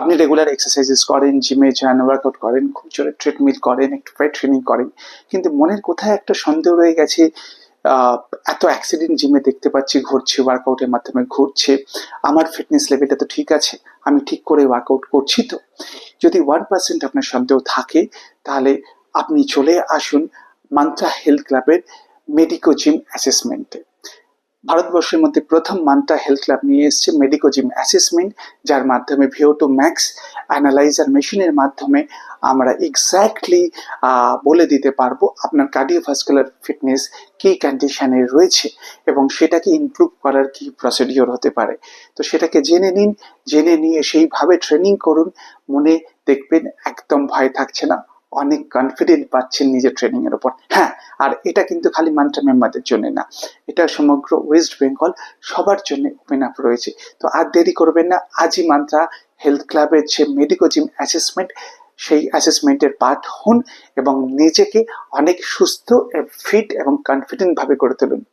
আপনি regular exercises করেন জিমে যান ওয়ার্কআউট করেন, খুব জোরে ট্রেডমিল করেন, একটু ওয়েট ট্রেনিং করেন, কিন্তু মনের কোথায় একটা সন্দেহ রয়ে গেছে এত অ্যাক্সিডেন্ট জিমে দেখতে পাচ্ছি, ঘুরছে ওয়ার্কআউটের মাধ্যমে ঘুরছে, আমার ফিটনেস লেভেলটা তো ঠিক আছে, আমি ঠিক করে ওয়ার্কআউট করছি তো। যদি ওয়ান পার্সেন্ট আপনার সন্দেহ থাকে, তাহলে আপনি চলে আসুন মান্ত্রা হেলথ ক্লাবের মেডিকো জিম অ্যাসেসমেন্টে ভারতবর্ষের মধ্যে প্রথম মান্টা হেলথ ক্লাব নিয়ে এসেছে মেডিকো জিম অ্যাসেসমেন্ট যার মাধ্যমে ভিও টু ম্যাক্স অ্যানালাইজার মেশিনের মাধ্যমে আমরা এক্স্যাক্টলি বলে দিতে পারব আপনার কার্ডিওভাস্কুলার ফিটনেস কী কন্ডিশনে রয়েছে এবং সেটাকে ইমপ্রুভ করার কি প্রসিডিওর হতে পারে। তো সেটাকে জেনে নিন, জেনে নিয়ে সেইভাবে ট্রেনিং করুন, মনে দেখবেন একদম ভয় থাকছে না। অনেক কনফিডেন্ট পাচ্ছেন নিজের ট্রেনিং এর উপর। হ্যাঁ আর এটা কিন্তু খালি মান্টা মেম্বারদের জন্য না। এটা সমগ্র ওয়েস্ট বেঙ্গল সবার জন্য ওপেন আপ রয়েছে। তো আর দেরি করবেন না, আজই মান্ত্রা হেলথ ক্লাবের যে মেডিকো জিম অ্যাসেসমেন্ট সেই অ্যাসেসমেন্টের পার্ট হন এবং নিজেকে অনেক সুস্থ ফিট এবং কনফিডেন্ট ভাবে করে তুলুন।